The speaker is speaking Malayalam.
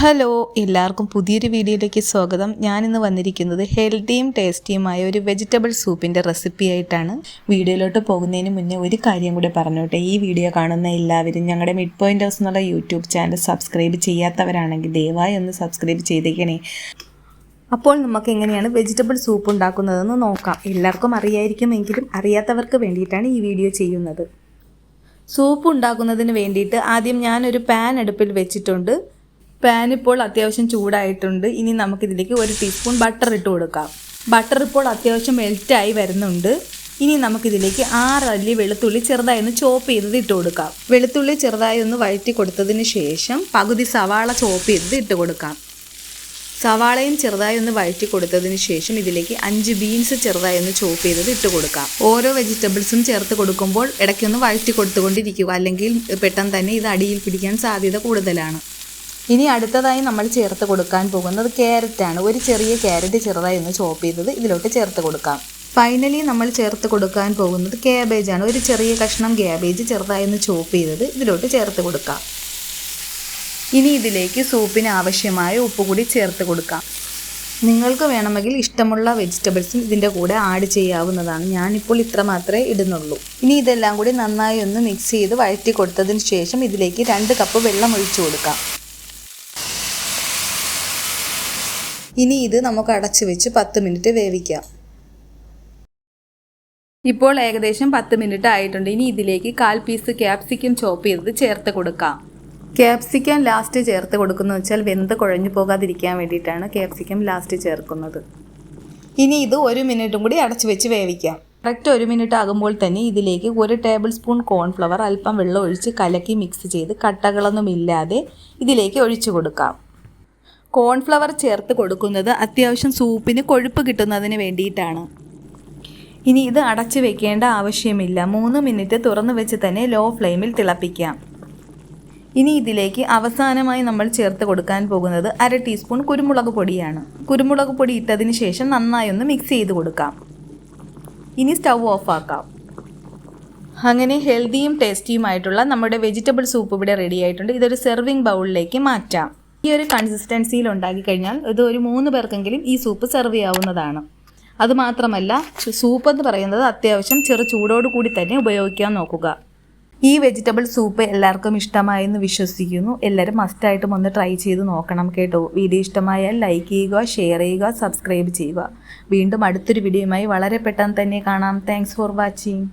ഹലോ എല്ലാവർക്കും പുതിയൊരു വീഡിയോയിലേക്ക് സ്വാഗതം. ഞാനിന്ന് വന്നിരിക്കുന്നത് ഹെൽത്തിയും ടേസ്റ്റിയുമായ ഒരു വെജിറ്റബിൾ സൂപ്പിന്റെ റെസിപ്പി ആയിട്ടാണ്. വീഡിയോയിലോട്ട് പോകുന്നതിന് മുന്നേ ഒരു കാര്യം കൂടി പറഞ്ഞോട്ടെ. ഈ വീഡിയോ കാണുന്ന എല്ലാവരും ഞങ്ങളുടെ മിഡ് പോയിന്റ് ഹൗസ് എന്നുള്ള യൂട്യൂബ് ചാനൽ സബ്സ്ക്രൈബ് ചെയ്യാത്തവരാണെങ്കിൽ ദയവായി ഒന്ന് സബ്സ്ക്രൈബ് ചെയ്തേക്കണേ. അപ്പോൾ നമുക്ക് എങ്ങനെയാണ് വെജിറ്റബിൾ സൂപ്പ് ഉണ്ടാക്കുന്നതെന്ന് നോക്കാം. എല്ലാവർക്കും അറിയായിരിക്കുമെങ്കിലും അറിയാത്തവർക്ക് വേണ്ടിയിട്ടാണ് ഈ വീഡിയോ ചെയ്യുന്നത്. സൂപ്പ് ഉണ്ടാക്കുന്നതിന് വേണ്ടിയിട്ട് ആദ്യം ഞാനൊരു പാൻ അടുപ്പിൽ വെച്ചിട്ടുണ്ട്. പാൻ ഇപ്പോൾ അത്യാവശ്യം ചൂടായിട്ടുണ്ട്. ഇനി നമുക്കിതിലേക്ക് ഒരു ടീസ്പൂൺ ബട്ടർ ഇട്ട് കൊടുക്കാം. ബട്ടർ ഇപ്പോൾ അത്യാവശ്യം മെൽറ്റായി വരുന്നുണ്ട്. ഇനി നമുക്കിതിലേക്ക് അല്ലി വെളുത്തുള്ളി ചെറുതായി ഒന്ന് ചോപ്പ് ചെയ്തത് ഇട്ട് കൊടുക്കാം. വെളുത്തുള്ളി ചെറുതായി ഒന്ന് വഴറ്റി കൊടുത്തതിന് ശേഷം പകുതി സവാള ചോപ്പ് ചെയ്തത് ഇട്ട് കൊടുക്കാം. സവാളയും ചെറുതായി ഒന്ന് വഴറ്റി കൊടുത്തതിന് ശേഷം ഇതിലേക്ക് അഞ്ച് ബീൻസ് ചെറുതായി ഒന്ന് ചോപ്പ് ചെയ്തത് ഇട്ട് കൊടുക്കാം. ഓരോ വെജിറ്റബിൾസും ചേർത്ത് കൊടുക്കുമ്പോൾ ഇടയ്ക്കൊന്ന് വഴറ്റി കൊടുത്തുകൊണ്ടിരിക്കുക. അല്ലെങ്കിൽ പെട്ടെന്ന് തന്നെ ഇത് അടിയിൽ പിടിക്കാൻ സാധ്യത കൂടുതലാണ്. ഇനി അടുത്തതായി നമ്മൾ ചേർത്ത് കൊടുക്കാൻ പോകുന്നത് ക്യാരറ്റാണ് ഒരു ചെറിയ ക്യാരറ്റ് ചെറുതായി ഒന്ന് ചോപ്പ് ചെയ്തത് ഇതിലോട്ട് ചേർത്ത് കൊടുക്കാം. ഫൈനലി നമ്മൾ ചേർത്ത് കൊടുക്കാൻ പോകുന്നത് ക്യാബേജാണ് ഒരു ചെറിയ കഷ്ണം ക്യാബേജ് ചെറുതായി ഒന്ന് ചോപ്പ് ചെയ്തത് ഇതിലോട്ട് ചേർത്ത് കൊടുക്കാം. ഇനി ഇതിലേക്ക് സൂപ്പിന് ആവശ്യമായ ഉപ്പ് കൂടി ചേർത്ത് കൊടുക്കാം. നിങ്ങൾക്ക് വേണമെങ്കിൽ ഇഷ്ടമുള്ള വെജിറ്റബിൾസും ഇതിന്റെ കൂടെ ആഡ് ചെയ്യാവുന്നതാണ്. ഞാനിപ്പോൾ ഇത്ര മാത്രമേ ഇടുന്നുള്ളൂ. ഇനി ഇതെല്ലാം കൂടി നന്നായി ഒന്ന് മിക്സ് ചെയ്ത് വഴറ്റി കൊടുത്തതിന് ശേഷം ഇതിലേക്ക് രണ്ട് കപ്പ് വെള്ളം ഒഴിച്ചു കൊടുക്കാം. ഇനി ഇത് നമുക്ക് അടച്ചു വെച്ച് പത്ത് മിനിറ്റ് വേവിക്കാം. ഇപ്പോൾ ഏകദേശം പത്ത് മിനിറ്റ് ആയിട്ടുണ്ട്. ഇനി ഇതിലേക്ക് കാൽ പീസ് ക്യാപ്സിക്കം ചോപ്പ് ചെയ്തത് ചേർത്ത് കൊടുക്കാം. ക്യാപ്സിക്കം ലാസ്റ്റ് ചേർത്ത് കൊടുക്കുന്നത് വെച്ചാൽ വെന്ത് കുഴഞ്ഞു പോകാതിരിക്കാൻ വേണ്ടിയിട്ടാണ് ക്യാപ്സിക്കം ലാസ്റ്റ് ചേർക്കുന്നത്. ഇനി ഇത് ഒരു മിനിറ്റും കൂടി അടച്ചു വെച്ച് വേവിക്കാം. കറക്റ്റ് ഒരു മിനിറ്റ് ആകുമ്പോൾ തന്നെ ഇതിലേക്ക് ഒരു ടേബിൾ സ്പൂൺ കോൺഫ്ലവർ അല്പം വെള്ളം ഒഴിച്ച് കലക്കി മിക്സ് ചെയ്ത് കട്ടകളൊന്നുമില്ലാതെ ഇതിലേക്ക് ഒഴിച്ചു കൊടുക്കാം. കോൺഫ്ലവർ ചേർത്ത് കൊടുക്കുന്നത് അത്യാവശ്യം സൂപ്പിന് കൊഴുപ്പ് കിട്ടുന്നതിന് വേണ്ടിയിട്ടാണ്. ഇനി ഇത് അടച്ചു വെക്കേണ്ട ആവശ്യമില്ല. മൂന്ന് മിനിറ്റ് തുറന്നു വെച്ച് തന്നെ ലോ ഫ്ലെയിമിൽ തിളപ്പിക്കാം. ഇനി ഇതിലേക്ക് അവസാനമായി നമ്മൾ ചേർത്ത് കൊടുക്കാൻ പോകുന്നത് അര ടീസ്പൂൺ കുരുമുളക് പൊടിയാണ്. കുരുമുളക് പൊടി ഇട്ടതിന് ശേഷം നന്നായി ഒന്ന് മിക്സ് ചെയ്ത് കൊടുക്കാം. ഇനി സ്റ്റൗ ഓഫാക്കാം അങ്ങനെ ഹെൽത്തിയും ടേസ്റ്റിയുമായിട്ടുള്ള നമ്മുടെ വെജിറ്റബിൾ സൂപ്പ് ഇവിടെ റെഡി ആയിട്ടുണ്ട്. ഇതൊരു സെർവിങ് ബൗളിലേക്ക് മാറ്റാം. ഈ ഒരു കൺസിസ്റ്റൻസിയിൽ ഉണ്ടാക്കി കഴിഞ്ഞാൽ ഇത് ഒരു മൂന്ന് പേർക്കെങ്കിലും ഈ സൂപ്പ് സെർവ് ചെയ്യാവുന്നതാണ്. അതുമാത്രമല്ല സൂപ്പ് എന്ന് പറയുന്നത് അത്യാവശ്യം ചെറു ചൂടോട് കൂടി തന്നെ ഉപയോഗിക്കാൻ നോക്കുക. ഈ വെജിറ്റബിൾ സൂപ്പ് എല്ലാവർക്കും ഇഷ്ടമായെന്ന് വിശ്വസിക്കുന്നു. എല്ലാവരും മസ്റ്റായിട്ടും ഒന്ന് ട്രൈ ചെയ്ത് നോക്കണം കേട്ടോ. വീഡിയോ ഇഷ്ടമായാൽ ലൈക്ക് ചെയ്യുക ഷെയർ ചെയ്യുക സബ്സ്ക്രൈബ് ചെയ്യുക. വീണ്ടും അടുത്തൊരു വീഡിയോയുമായി വളരെ പെട്ടെന്ന് തന്നെ കാണാം. Thanks for watching